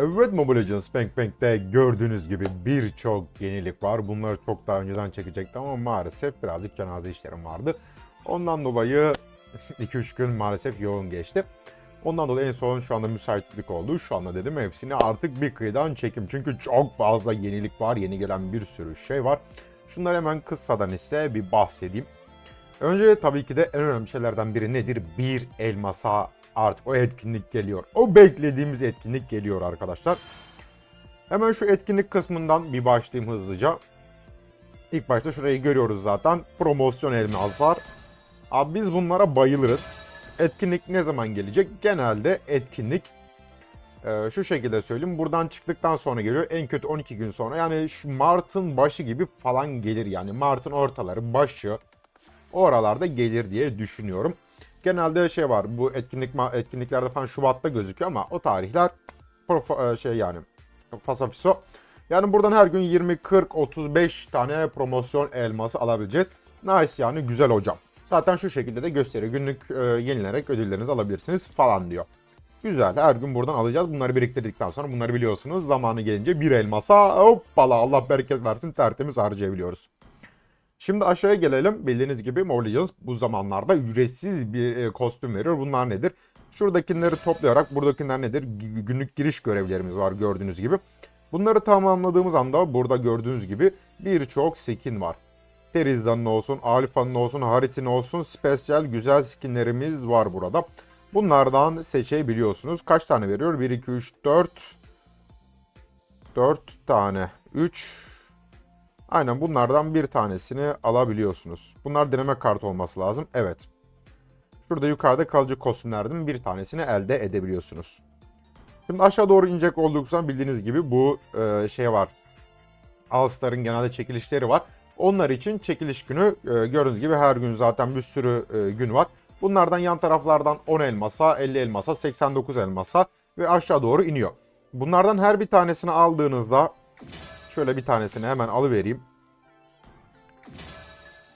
Evet Mobile Legends Bang Bang'de gördüğünüz gibi birçok yenilik var. Bunları çok daha önceden çekecektim ama maalesef birazcık cenaze işlerim vardı. Ondan dolayı 2-3 gün maalesef yoğun geçti. Ondan dolayı en son şu anda müsaitlik oldu. Şu anda dedim hepsini artık bir kıyıdan çekim. Çünkü çok fazla yenilik var. Yeni gelen bir sürü şey var. Şunları hemen kıssadan ise bir bahsedeyim. Önce tabii ki de en önemli şeylerden biri nedir? Bir elmasa artık o etkinlik geliyor. O beklediğimiz etkinlik geliyor arkadaşlar. Hemen şu etkinlik kısmından bir başlayayım hızlıca. İlk başta şurayı görüyoruz zaten. Promosyon elmaslar. Abi biz bunlara bayılırız. Etkinlik ne zaman gelecek? Genelde etkinlik e, şu şekilde söyleyeyim. Buradan çıktıktan sonra geliyor. En kötü 12 gün sonra. Yani şu Mart'ın başı gibi falan gelir yani. Mart'ın ortaları, başı o aralarda gelir diye düşünüyorum. Genelde şey var. Bu etkinlik etkinliklerde falan Şubat'ta gözüküyor ama o tarihler profo, e, şey yani fasafiso. Yani buradan her gün 20, 40, 35 tane promosyon elması alabileceğiz. Nice yani güzel hocam. Zaten şu şekilde de gösteriyor. Günlük e, yenilenerek ödüllerinizi alabilirsiniz falan diyor. Güzel. Her gün buradan alacağız. Bunları biriktirdikten sonra bunları biliyorsunuz. Zamanı gelince bir elmasa hoppala Allah bereket versin tertemiz harcayabiliyoruz. Şimdi aşağıya gelelim. Bildiğiniz gibi Mobile Legends bu zamanlarda ücretsiz bir e, kostüm veriyor. Bunlar nedir? Şuradakileri toplayarak buradakiler nedir? Günlük giriş görevlerimiz var gördüğünüz gibi. Bunları tamamladığımız anda burada gördüğünüz gibi birçok skin var. Terizdan'ın olsun, Alfa'nın olsun, Harit'in olsun spesyal güzel skinlerimiz var burada. Bunlardan seçebiliyorsunuz. Kaç tane veriyor? 1, 2, 3, 4. 4 tane. 3. Aynen bunlardan bir tanesini alabiliyorsunuz. Bunlar deneme kartı olması lazım. Evet. Şurada yukarıda kalıcı kostümlerden bir tanesini elde edebiliyorsunuz. Şimdi aşağı doğru inecek oldukça bildiğiniz gibi bu e, şey var. All Star'ın genelde çekilişleri var. Onlar için çekiliş günü e, gördüğünüz gibi her gün zaten bir sürü e, gün var. Bunlardan yan taraflardan 10 elmasa, 50 elmasa, 89 elmasa ve aşağı doğru iniyor. Bunlardan her bir tanesini aldığınızda şöyle bir tanesini hemen alıvereyim.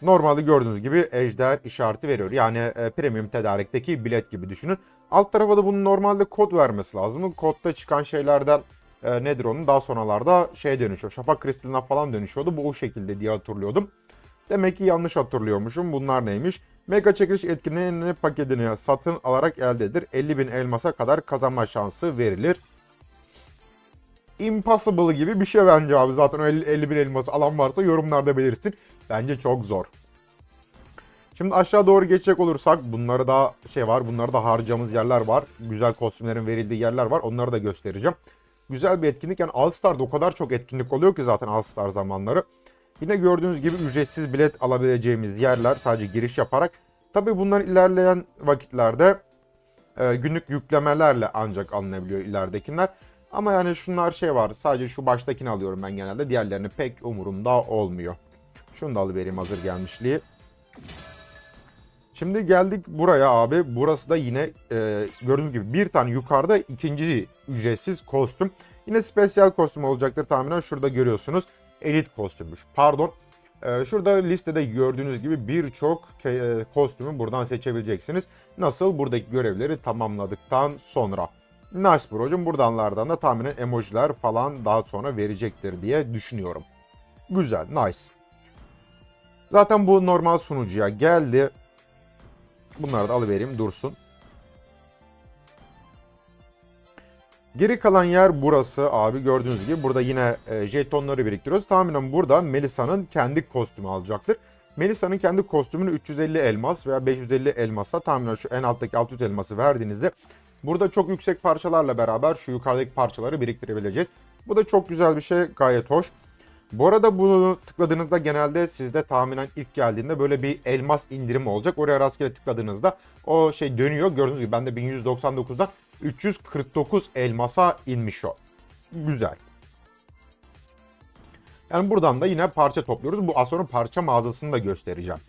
Normalde gördüğünüz gibi ejder işareti veriyor. Yani e, premium tedarikteki bilet gibi düşünün. Alt tarafa da bunun normalde kod vermesi lazım. Kodda çıkan şeylerden e, nedir onun daha sonralarda şey dönüşüyor. Şafak kristaline falan dönüşüyordu. Bu o şekilde diye hatırlıyordum. Demek ki yanlış hatırlıyormuşum. Bunlar neymiş? Mega çekiliş etkinliğini paketini satın alarak elde edilir. 50 bin elmasa kadar kazanma şansı verilir. Impossible gibi bir şey bence abi. Zaten o 50, 50 bin elması alan varsa yorumlarda belirsin. Bence çok zor. Şimdi aşağı doğru geçecek olursak bunları da şey var. Bunları da harcamız yerler var. Güzel kostümlerin verildiği yerler var. Onları da göstereceğim. Güzel bir etkinlik. Yani All Star'da o kadar çok etkinlik oluyor ki zaten All Star zamanları. Yine gördüğünüz gibi ücretsiz bilet alabileceğimiz yerler sadece giriş yaparak. Tabi bunlar ilerleyen vakitlerde e, günlük yüklemelerle ancak alınabiliyor ileridekiler. Ama yani şunlar şey var. Sadece şu baştakini alıyorum ben genelde. Diğerlerini pek umurumda olmuyor. Şunu da alıvereyim hazır gelmişliği. Şimdi geldik buraya abi. Burası da yine e, gördüğünüz gibi bir tane yukarıda ikinci ücretsiz kostüm. Yine spesyal kostüm olacaktır tahminen. Şurada görüyorsunuz. Elit kostümmüş. Pardon. E, şurada listede gördüğünüz gibi birçok e, kostümü buradan seçebileceksiniz. Nasıl? Buradaki görevleri tamamladıktan sonra. Nice Bro'cum buradanlardan da tahminen emojiler falan daha sonra verecektir diye düşünüyorum. Güzel, nice. Zaten bu normal sunucuya geldi. Bunları da alıvereyim dursun. Geri kalan yer burası abi gördüğünüz gibi burada yine e, jetonları biriktiriyoruz. Tahminen burada Melisa'nın kendi kostümü alacaktır. Melisa'nın kendi kostümünü 350 elmas veya 550 elmasa tahminen şu en alttaki 600 elması verdiğinizde burada çok yüksek parçalarla beraber şu yukarıdaki parçaları biriktirebileceğiz. Bu da çok güzel bir şey gayet hoş. Bu arada bunu tıkladığınızda genelde sizde tahminen ilk geldiğinde böyle bir elmas indirimi olacak. Oraya rastgele tıkladığınızda o şey dönüyor. Gördüğünüz gibi bende 1199'dan 349 elmasa inmiş o. Güzel. Yani buradan da yine parça topluyoruz. Bu az sonra parça mağazasını da göstereceğim.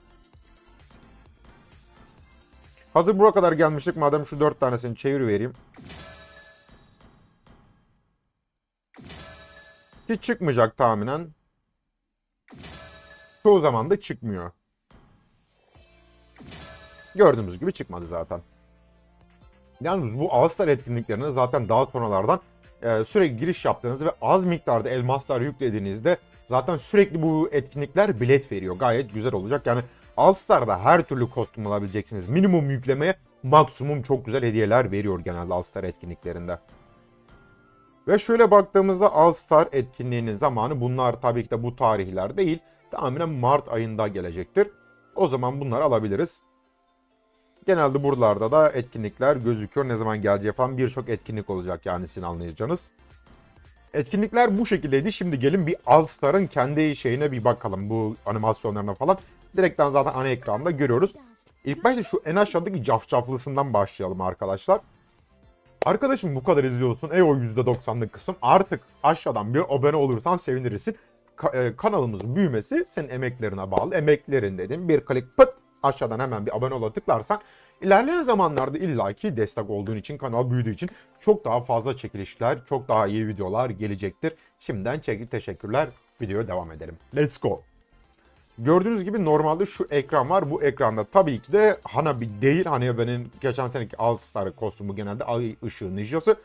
Hazır buraya kadar gelmiştik. Madem şu 4 tanesini çevir vereyim. Hiç çıkmayacak tahminen. Çoğu zaman da çıkmıyor. Gördüğümüz gibi çıkmadı zaten. Yalnız bu All-Star etkinliklerini zaten daha sonralardan e, sürekli giriş yaptığınız ve az miktarda elmaslar yüklediğinizde zaten sürekli bu etkinlikler bilet veriyor. Gayet güzel olacak. Yani All Star'da her türlü kostüm alabileceksiniz. Minimum yüklemeye maksimum çok güzel hediyeler veriyor genelde All Star etkinliklerinde. Ve şöyle baktığımızda All Star etkinliğinin zamanı bunlar tabii ki de bu tarihler değil. Tahminen Mart ayında gelecektir. O zaman bunları alabiliriz. Genelde buralarda da etkinlikler gözüküyor. Ne zaman geleceği falan birçok etkinlik olacak yani sizin anlayacağınız. Etkinlikler bu şekildeydi. Şimdi gelin bir All Star'ın kendi şeyine bir bakalım. Bu animasyonlarına falan. Direkten zaten ana ekranda görüyoruz. İlk başta şu en aşağıdaki cafcaflısından başlayalım arkadaşlar. Arkadaşım bu kadar izliyorsun. Ey o %90'lık kısım. Artık aşağıdan bir abone olursan sevinirsin. Ka- e, kanalımızın büyümesi senin emeklerine bağlı. Emeklerin dedim. Bir klik pıt aşağıdan hemen bir abone ola tıklarsan ilerleyen zamanlarda illaki destek olduğun için kanal büyüdüğü için çok daha fazla çekilişler, çok daha iyi videolar gelecektir. Şimdiden çekil teşekkürler. Videoya devam edelim. Let's go. Gördüğünüz gibi normalde şu ekran var. Bu ekranda tabii ki de Hanabi değil. Hanabi'nin geçen seneki All Star kostümü genelde ay ışığı ninjası.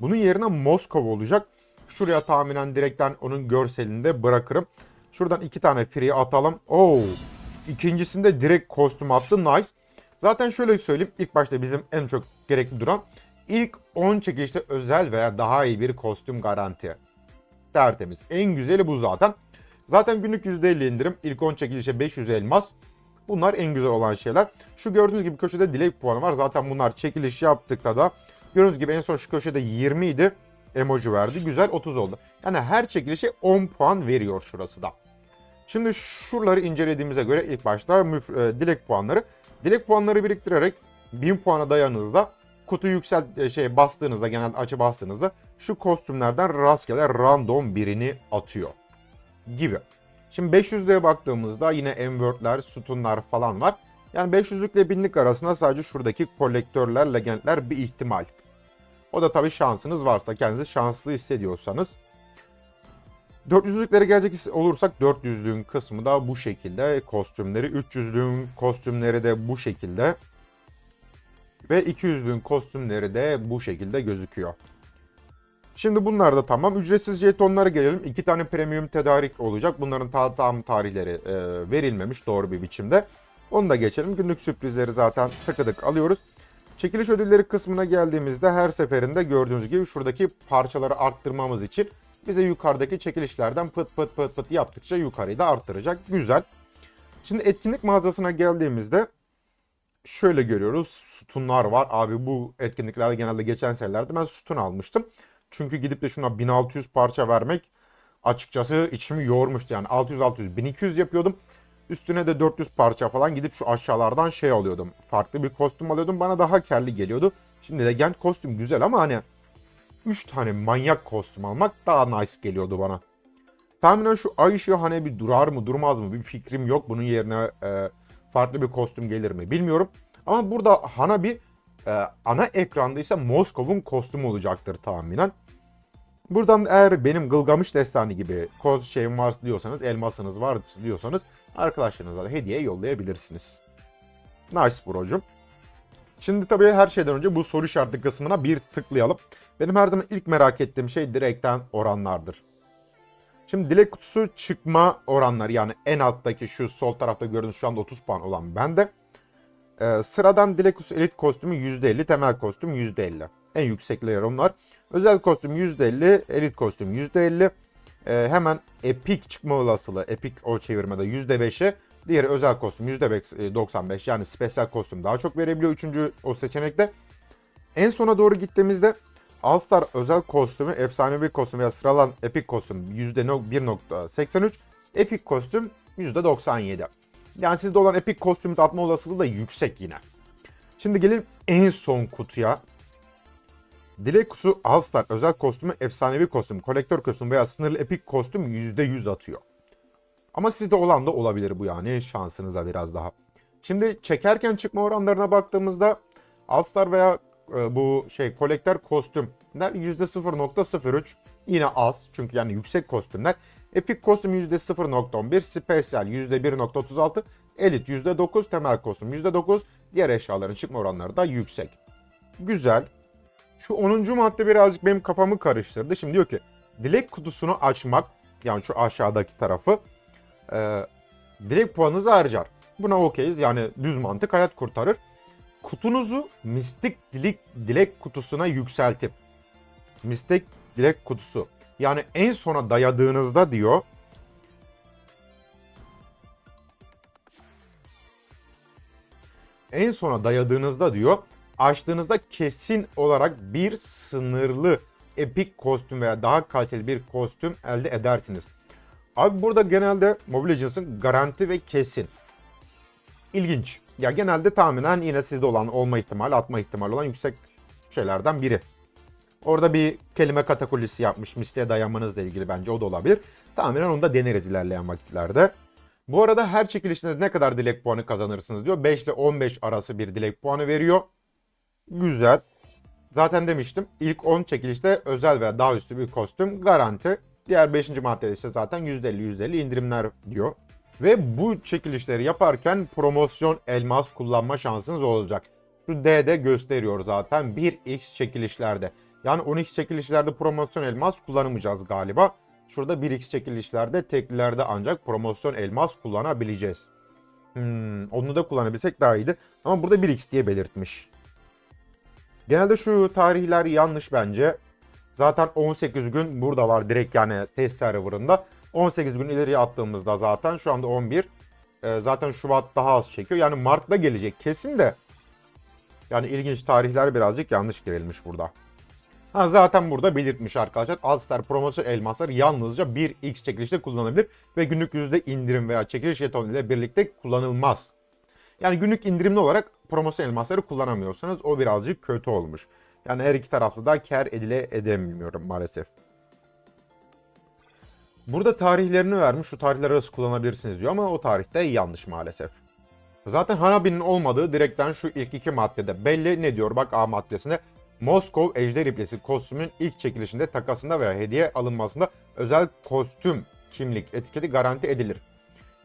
Bunun yerine Moskova olacak. Şuraya tahminen direkten onun görselini de bırakırım. Şuradan iki tane free atalım. Oo. İkincisinde direkt kostüm attı. Nice. Zaten şöyle söyleyeyim. İlk başta bizim en çok gerekli duran ilk 10 çekilişte özel veya daha iyi bir kostüm garanti. Tertemiz. En güzeli bu zaten. Zaten günlük %50 indirim. İlk 10 çekilişe 500 elmas. Bunlar en güzel olan şeyler. Şu gördüğünüz gibi köşede dilek puanı var. Zaten bunlar çekiliş yaptıkta da gördüğünüz gibi en son şu köşede 20 idi. Emoji verdi. Güzel 30 oldu. Yani her çekilişe 10 puan veriyor şurası da. Şimdi şuraları incelediğimize göre ilk başta müf- e, dilek puanları. Dilek puanları biriktirerek 1000 puana dayanığında kutu yüksel e, şey bastığınızda genelde açı bastığınızda şu kostümlerden rastgele random birini atıyor gibi. Şimdi 500'lüğe baktığımızda yine M-Word'ler, sütunlar falan var. Yani 500'lük ile 1000'lik arasında sadece şuradaki kolektörler, legendler bir ihtimal. O da tabii şansınız varsa, kendinizi şanslı hissediyorsanız. 400'lüklere gelecek olursak 400'lüğün kısmı da bu şekilde. Kostümleri, 300'lüğün kostümleri de bu şekilde. Ve 200'lüğün kostümleri de bu şekilde gözüküyor. Şimdi bunlar da tamam. Ücretsiz jetonlara gelelim. İki tane premium tedarik olacak. Bunların ta tam tarihleri e, verilmemiş doğru bir biçimde. Onu da geçelim. Günlük sürprizleri zaten tıkıdık alıyoruz. Çekiliş ödülleri kısmına geldiğimizde her seferinde gördüğünüz gibi şuradaki parçaları arttırmamız için bize yukarıdaki çekilişlerden pıt pıt pıt pıt yaptıkça yukarıyı da arttıracak. Güzel. Şimdi etkinlik mağazasına geldiğimizde şöyle görüyoruz. Sütunlar var. Abi bu etkinliklerde genelde geçen senelerde ben sütun almıştım. Çünkü gidip de şuna 1600 parça vermek açıkçası içimi yormuştu. Yani 600-600 1200 yapıyordum. Üstüne de 400 parça falan gidip şu aşağılardan şey alıyordum. Farklı bir kostüm alıyordum. Bana daha karlı geliyordu. Şimdi de Gent kostüm güzel ama hani 3 tane manyak kostüm almak daha nice geliyordu bana. Tahminen şu ay ışığı hani bir durar mı durmaz mı bir fikrim yok. Bunun yerine e, farklı bir kostüm gelir mi bilmiyorum. Ama burada Hanabi e, ana ekranda ise Moskov'un kostümü olacaktır tahminen. Buradan eğer benim Gılgamış Destanı gibi koz şeyim var diyorsanız, elmasınız var diyorsanız arkadaşlarınıza da hediye yollayabilirsiniz. Nice brocum. Şimdi tabii her şeyden önce bu soru işareti kısmına bir tıklayalım. Benim her zaman ilk merak ettiğim şey direkten oranlardır. Şimdi dilek kutusu çıkma oranları yani en alttaki şu sol tarafta gördüğünüz şu anda 30 puan olan bende. Ee, sıradan dilek kutusu elit kostümü %50, temel kostüm %50. En yüksekleri onlar. Özel kostüm %50, elit kostüm %50. Ee, hemen epic çıkma olasılığı, epic o çevirmede %5'e. Diğeri özel kostüm %95 yani spesiyel kostüm daha çok verebiliyor. Üçüncü o seçenekte. En sona doğru gittiğimizde All Star özel kostümü, efsanevi kostüm veya sıralan epic kostüm %1.83. Epic kostüm %97. Yani sizde olan epic kostümü atma olasılığı da yüksek yine. Şimdi gelin en son kutuya. Dilek kutusu All Star özel kostümü, efsanevi kostüm, kolektör kostüm veya sınırlı epic kostüm %100 atıyor. Ama sizde olan da olabilir bu yani şansınıza biraz daha. Şimdi çekerken çıkma oranlarına baktığımızda All Star veya e, bu şey kolektör kostümler %0.03 yine az çünkü yani yüksek kostümler. Epic kostüm %0.11, Special %1.36, Elite %9, temel kostüm %9, diğer eşyaların çıkma oranları da yüksek. Güzel. Şu 10. madde birazcık benim kafamı karıştırdı. Şimdi diyor ki dilek kutusunu açmak yani şu aşağıdaki tarafı e, dilek puanınızı harcar. Buna okeyiz yani düz mantık hayat kurtarır. Kutunuzu mistik dilek, dilek kutusuna yükseltip mistik dilek kutusu yani en sona dayadığınızda diyor en sona dayadığınızda diyor açtığınızda kesin olarak bir sınırlı epik kostüm veya daha kaliteli bir kostüm elde edersiniz. Abi burada genelde Mobile Legends'ın garanti ve kesin. İlginç. Ya genelde tahminen yine sizde olan olma ihtimali, atma ihtimali olan yüksek şeylerden biri. Orada bir kelime katakulisi yapmış Misty'e dayanmanızla ilgili bence o da olabilir. Tahminen onu da deneriz ilerleyen vakitlerde. Bu arada her çekilişinde ne kadar dilek puanı kazanırsınız diyor. 5 ile 15 arası bir dilek puanı veriyor. Güzel. Zaten demiştim ilk 10 çekilişte özel veya daha üstü bir kostüm garanti. Diğer 5. maddede ise zaten %50 %50 indirimler diyor. Ve bu çekilişleri yaparken promosyon elmas kullanma şansınız olacak. Şu D'de gösteriyor zaten 1x çekilişlerde. Yani 10x çekilişlerde promosyon elmas kullanamayacağız galiba. Şurada 1x çekilişlerde teklilerde ancak promosyon elmas kullanabileceğiz. Hmm, onu da kullanabilsek daha iyiydi. Ama burada 1x diye belirtmiş. Genelde şu tarihler yanlış bence. Zaten 18 gün burada var direkt yani test serverında. 18 gün ileriye attığımızda zaten şu anda 11. Ee, zaten Şubat daha az çekiyor. Yani Mart'ta gelecek kesin de. Yani ilginç tarihler birazcık yanlış girilmiş burada. Ha zaten burada belirtmiş arkadaşlar. Alstar promosyon elmaslar yalnızca 1x çekilişte kullanılabilir ve günlük yüzde indirim veya çekiliş jeton ile birlikte kullanılmaz. Yani günlük indirimli olarak promosyon elmasları kullanamıyorsanız o birazcık kötü olmuş. Yani her iki taraflı da kar edile edemiyorum maalesef. Burada tarihlerini vermiş. Şu tarihler arası kullanabilirsiniz diyor ama o tarihte yanlış maalesef. Zaten Hanabi'nin olmadığı direkten şu ilk iki maddede belli. Ne diyor bak A maddesinde. Moskov Ejder İplesi kostümün ilk çekilişinde takasında veya hediye alınmasında özel kostüm kimlik etiketi garanti edilir.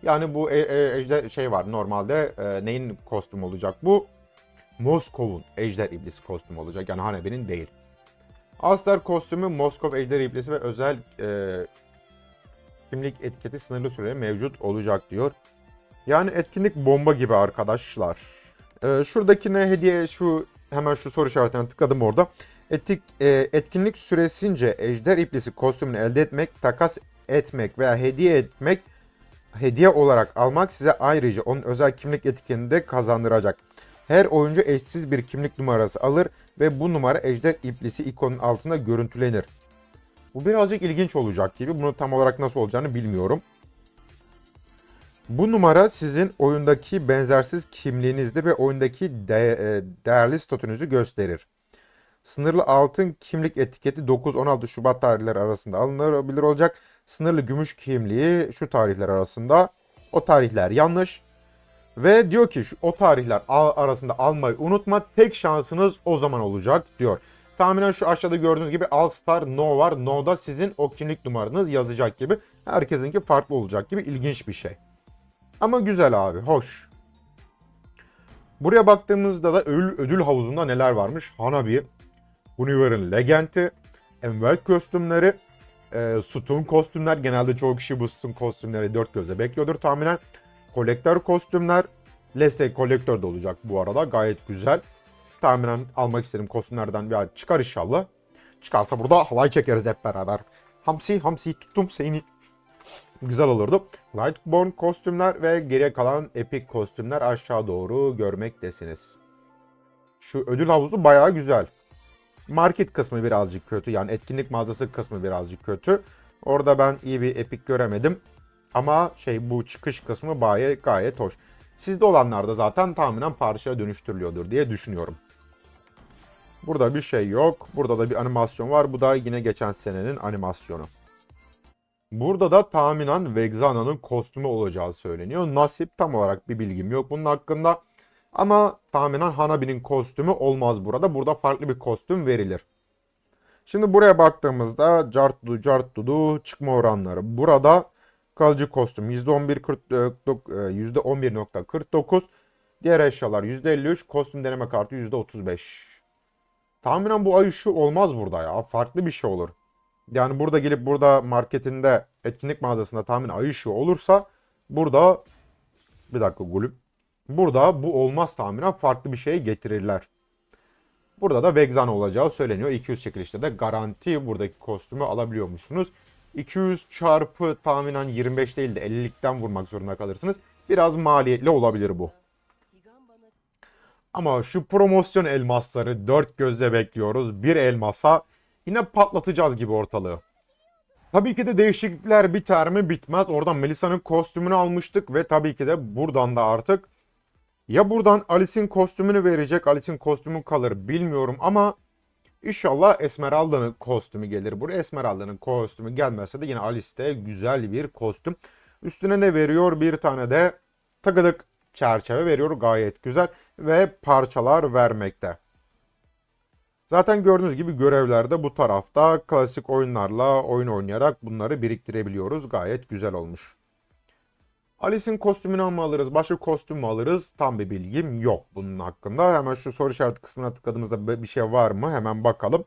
Yani bu e, e, ejder şey var normalde e, neyin kostümü olacak bu? Moskov'un Ejder İblisi kostümü olacak yani Hanabi'nin değil. Astar kostümü Moskov Ejder İblisi ve özel e, kimlik etiketi sınırlı süre mevcut olacak diyor. Yani etkinlik bomba gibi arkadaşlar. Ee, şuradakine hediye şu hemen şu soru işaretine tıkladım orada. Etik, e, etkinlik süresince ejder iplisi kostümünü elde etmek, takas etmek veya hediye etmek hediye olarak almak size ayrıca onun özel kimlik etiketini de kazandıracak. Her oyuncu eşsiz bir kimlik numarası alır ve bu numara ejder iplisi ikonun altında görüntülenir. Bu birazcık ilginç olacak gibi. Bunu tam olarak nasıl olacağını bilmiyorum. Bu numara sizin oyundaki benzersiz kimliğinizde ve oyundaki de, e, değerli statünüzü gösterir. Sınırlı altın kimlik etiketi 9-16 Şubat tarihleri arasında alınabilir olacak. Sınırlı gümüş kimliği şu tarihler arasında. O tarihler yanlış. Ve diyor ki şu, o tarihler arasında almayı unutma. Tek şansınız o zaman olacak diyor. Tahminen şu aşağıda gördüğünüz gibi All Star No var. No'da sizin o kimlik numaranız yazacak gibi. Herkesinki farklı olacak gibi ilginç bir şey. Ama güzel abi, hoş. Buraya baktığımızda da ödül, ödül havuzunda neler varmış? Hanabi, Univer'ın Legend'i, Envel kostümleri, e, Sütun kostümler. Genelde çoğu kişi bu Sütun kostümleri dört gözle bekliyordur tahminen. Kolektör kostümler. Leste kolektör de olacak bu arada. Gayet güzel. Tahminen almak isterim kostümlerden. Ya çıkar inşallah. Çıkarsa burada halay çekeriz hep beraber. Hamsi, Hamsi tuttum seni. Güzel olurdu. Lightborn kostümler ve geriye kalan epic kostümler aşağı doğru görmektesiniz. Şu ödül havuzu bayağı güzel. Market kısmı birazcık kötü. Yani etkinlik mağazası kısmı birazcık kötü. Orada ben iyi bir epic göremedim. Ama şey bu çıkış kısmı gayet, gayet hoş. Sizde olanlar da zaten tahminen parçaya dönüştürülüyordur diye düşünüyorum. Burada bir şey yok. Burada da bir animasyon var. Bu da yine geçen senenin animasyonu. Burada da tahminen Vexana'nın kostümü olacağı söyleniyor. Nasip tam olarak bir bilgim yok bunun hakkında. Ama tahminen Hanabi'nin kostümü olmaz burada. Burada farklı bir kostüm verilir. Şimdi buraya baktığımızda cart dudu cart dudu çıkma oranları. Burada kalıcı kostüm %11.49. Diğer eşyalar %53. Kostüm deneme kartı %35. tahminen bu ay ışığı olmaz burada ya. Farklı bir şey olur. Yani burada gelip burada marketinde etkinlik mağazasında tahmin ay olursa burada bir dakika gulüm. Burada bu olmaz tahminen farklı bir şey getirirler. Burada da Vexan olacağı söyleniyor. 200 çekilişte de garanti buradaki kostümü alabiliyor musunuz? 200 çarpı tahminen 25 değil de 50'likten vurmak zorunda kalırsınız. Biraz maliyetli olabilir bu. Ama şu promosyon elmasları dört gözle bekliyoruz. Bir elmasa yine patlatacağız gibi ortalığı. Tabii ki de değişiklikler biter mi bitmez. Oradan Melisa'nın kostümünü almıştık ve tabii ki de buradan da artık ya buradan Alice'in kostümünü verecek. Alice'in kostümü kalır bilmiyorum ama inşallah Esmeralda'nın kostümü gelir. Buraya Esmeralda'nın kostümü gelmezse de yine Alice'de güzel bir kostüm. Üstüne ne veriyor? Bir tane de takıdık çerçeve veriyor. Gayet güzel ve parçalar vermekte. Zaten gördüğünüz gibi görevlerde bu tarafta klasik oyunlarla oyun oynayarak bunları biriktirebiliyoruz. Gayet güzel olmuş. Alice'in kostümünü mü alırız, başka kostüm mü alırız? Tam bir bilgim yok bunun hakkında. Hemen şu soru işareti kısmına tıkladığımızda bir şey var mı? Hemen bakalım.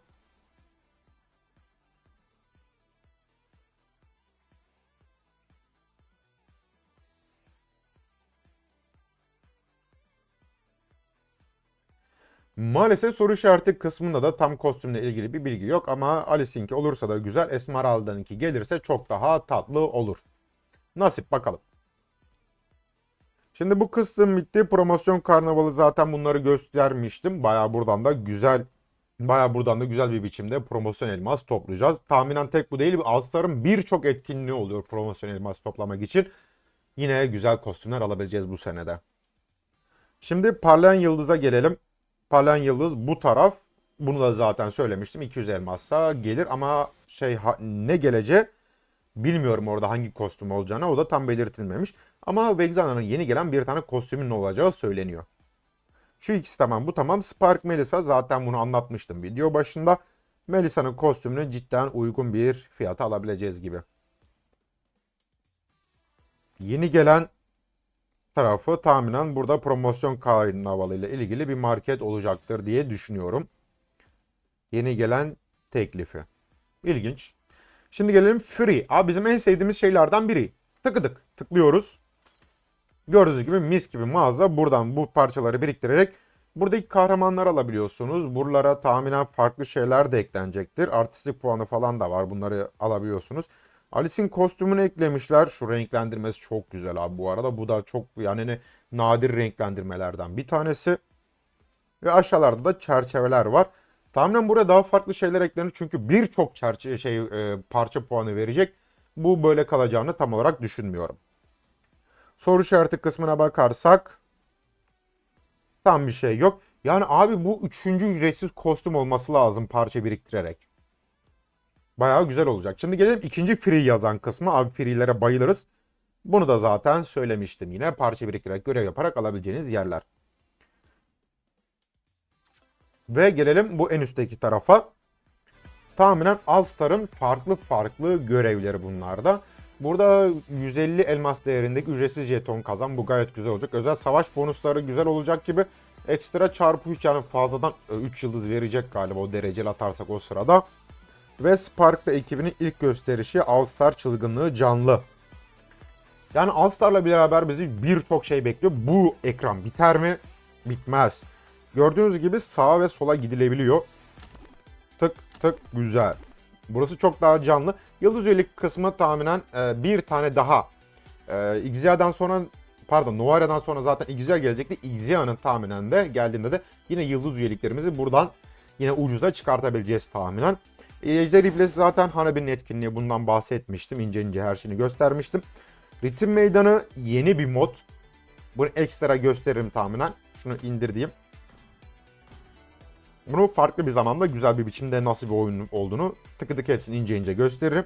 Maalesef soru işareti kısmında da tam kostümle ilgili bir bilgi yok ama Alice'inki olursa da güzel, Esmeralda'nınki gelirse çok daha tatlı olur. Nasip bakalım. Şimdi bu kısım bitti. Promosyon karnavalı zaten bunları göstermiştim. Baya buradan da güzel Baya buradan da güzel bir biçimde promosyon elmas toplayacağız. Tahminen tek bu değil. Alstar'ın birçok etkinliği oluyor promosyon elmas toplamak için. Yine güzel kostümler alabileceğiz bu senede. Şimdi parlayan yıldıza gelelim. Parlayan yıldız bu taraf. Bunu da zaten söylemiştim. 200 elmassa gelir ama şey ne gelece bilmiyorum orada hangi kostüm olacağını. O da tam belirtilmemiş. Ama Vexana'nın yeni gelen bir tane kostümün olacağı söyleniyor. Şu ikisi tamam bu tamam. Spark Melissa zaten bunu anlatmıştım video başında. Melissa'nın kostümünü cidden uygun bir fiyata alabileceğiz gibi. Yeni gelen tarafı tahminen burada promosyon karnavalı ile ilgili bir market olacaktır diye düşünüyorum. Yeni gelen teklifi. İlginç. Şimdi gelelim Free. Abi bizim en sevdiğimiz şeylerden biri. Tıkıdık. Tıklıyoruz. Gördüğünüz gibi mis gibi mağaza. Buradan bu parçaları biriktirerek buradaki kahramanlar alabiliyorsunuz. Buralara tahminen farklı şeyler de eklenecektir. Artistik puanı falan da var. Bunları alabiliyorsunuz. Alice'in kostümünü eklemişler. Şu renklendirmesi çok güzel abi bu arada. Bu da çok yani ne, nadir renklendirmelerden bir tanesi. Ve aşağılarda da çerçeveler var. Tahminen buraya daha farklı şeyler eklenir çünkü birçok çerçeve şey e, parça puanı verecek. Bu böyle kalacağını tam olarak düşünmüyorum. Soru işareti kısmına bakarsak tam bir şey yok. Yani abi bu üçüncü ücretsiz kostüm olması lazım parça biriktirerek. Bayağı güzel olacak. Şimdi gelelim ikinci free yazan kısmı. Abi free'lere bayılırız. Bunu da zaten söylemiştim yine. Parça biriktirerek görev yaparak alabileceğiniz yerler. Ve gelelim bu en üstteki tarafa. Tahminen All-Star'ın farklı farklı görevleri bunlarda. Burada 150 elmas değerindeki ücretsiz jeton kazan. Bu gayet güzel olacak. Özel savaş bonusları güzel olacak gibi. Ekstra çarpı 3 yani fazladan 3 yıldız verecek galiba o dereceli atarsak o sırada. Ve Spark'la ekibinin ilk gösterişi All Star çılgınlığı canlı. Yani All Star'la beraber bizi birçok şey bekliyor. Bu ekran biter mi? Bitmez. Gördüğünüz gibi sağa ve sola gidilebiliyor. Tık tık güzel. Burası çok daha canlı. Yıldız üyelik kısmı tahminen e, bir tane daha. E, Xzia'dan sonra pardon Novara'dan sonra zaten Xzia gelecekti. Xzia'nın tahminen de geldiğinde de yine yıldız üyeliklerimizi buradan yine ucuza çıkartabileceğiz tahminen. Ejder İblesi zaten Hanabi'nin etkinliği bundan bahsetmiştim. İnce ince her şeyini göstermiştim. Ritim Meydanı yeni bir mod. Bunu ekstra gösteririm tahminen. Şunu indir diyeyim. Bunu farklı bir zamanda güzel bir biçimde nasıl bir oyun olduğunu tıkıdık hepsini ince ince gösteririm.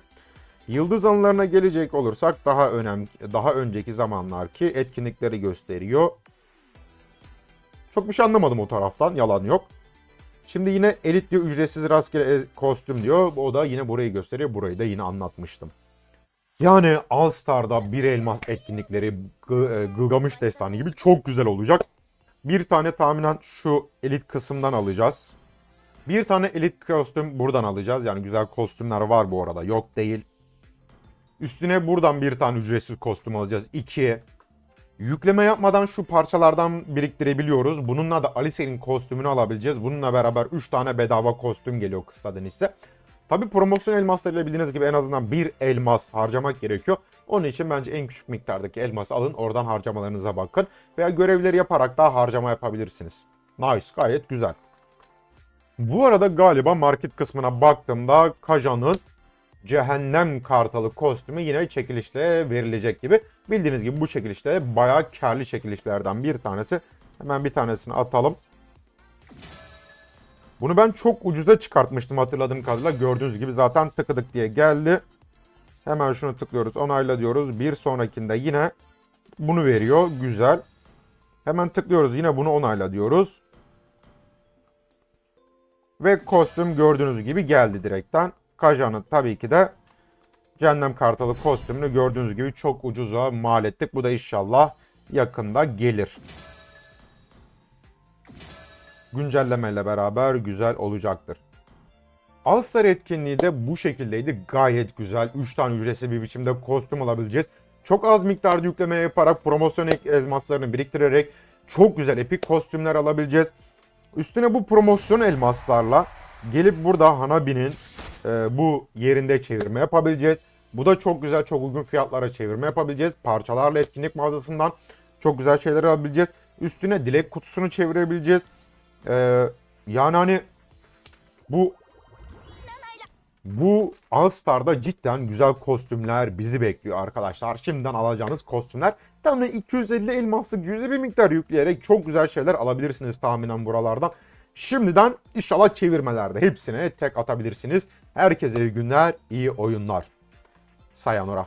Yıldız anılarına gelecek olursak daha önemli daha önceki zamanlarki etkinlikleri gösteriyor. Çok bir şey anlamadım o taraftan. Yalan yok. Şimdi yine elit diyor ücretsiz rastgele e- kostüm diyor. O da yine burayı gösteriyor. Burayı da yine anlatmıştım. Yani All Star'da bir elmas etkinlikleri e, Gılgamış Destanı gibi çok güzel olacak. Bir tane tahminen şu elit kısımdan alacağız. Bir tane elit kostüm buradan alacağız. Yani güzel kostümler var bu arada. Yok değil. Üstüne buradan bir tane ücretsiz kostüm alacağız. 2. Yükleme yapmadan şu parçalardan biriktirebiliyoruz. Bununla da Alice'in kostümünü alabileceğiz. Bununla beraber 3 tane bedava kostüm geliyor kısadan ise. Tabi promosyon elmaslarıyla bildiğiniz gibi en azından bir elmas harcamak gerekiyor. Onun için bence en küçük miktardaki elması alın oradan harcamalarınıza bakın. Veya görevleri yaparak daha harcama yapabilirsiniz. Nice gayet güzel. Bu arada galiba market kısmına baktığımda Kaja'nın Cehennem Kartalı kostümü yine çekilişle verilecek gibi. Bildiğiniz gibi bu çekilişte bayağı karlı çekilişlerden bir tanesi. Hemen bir tanesini atalım. Bunu ben çok ucuza çıkartmıştım hatırladığım kadarıyla. Gördüğünüz gibi zaten tıkıdık diye geldi. Hemen şunu tıklıyoruz. Onayla diyoruz. Bir sonrakinde yine bunu veriyor. Güzel. Hemen tıklıyoruz. Yine bunu onayla diyoruz. Ve kostüm gördüğünüz gibi geldi direkten. Kaja'nın tabii ki de Cehennem Kartalı kostümünü gördüğünüz gibi çok ucuza mal ettik. Bu da inşallah yakında gelir. Güncellemeyle beraber güzel olacaktır. All-Star etkinliği de bu şekildeydi. Gayet güzel. 3 tane ücretsiz bir biçimde kostüm alabileceğiz. Çok az miktarda yükleme yaparak promosyon elmaslarını biriktirerek çok güzel epik kostümler alabileceğiz. Üstüne bu promosyon elmaslarla gelip burada Hanabi'nin e, bu yerinde çevirme yapabileceğiz. Bu da çok güzel, çok uygun fiyatlara çevirme yapabileceğiz. Parçalarla etkinlik mağazasından çok güzel şeyler alabileceğiz. Üstüne dilek kutusunu çevirebileceğiz. E, yani hani bu bu All Star'da cidden güzel kostümler bizi bekliyor arkadaşlar. Şimdiden alacağınız kostümler. Tam 250 elmaslık yüzde bir miktar yükleyerek çok güzel şeyler alabilirsiniz tahminen buralardan. Şimdiden inşallah çevirmelerde hepsine tek atabilirsiniz. Herkese iyi günler, iyi oyunlar. Sayonara.